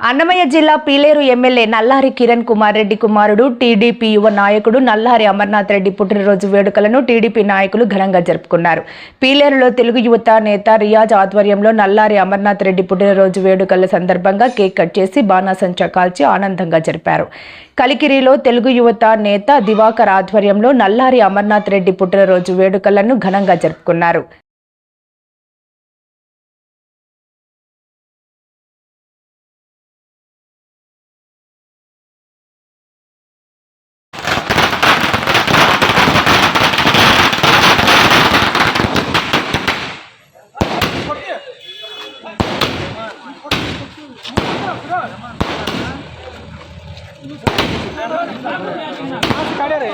అన్నమయ్య జిల్లా పీలేరు ఎమ్మెల్యే నల్లారి కిరణ్ కుమార్ రెడ్డి కుమారుడు టీడీపీ యువ నాయకుడు నల్లారి అమర్నాథ్ రెడ్డి పుట్టినరోజు వేడుకలను టీడీపీ నాయకులు ఘనంగా జరుపుకున్నారు. పీలేరులో తెలుగు యువత నేత రియాజ్ ఆధ్వర్యంలో నల్లారి అమర్నాథ్ రెడ్డి పుట్టినరోజు వేడుకల సందర్భంగా కేక్ కట్ చేసి బాణాసంచా కాల్చి ఆనందంగా జరిపారు. కలికిరిలో తెలుగు యువత నేత దివాకర్ ఆధ్వర్యంలో నల్లారి అమర్నాథ్ రెడ్డి పుట్టినరోజు వేడుకలను ఘనంగా జరుపుకున్నారు. કાઢે રે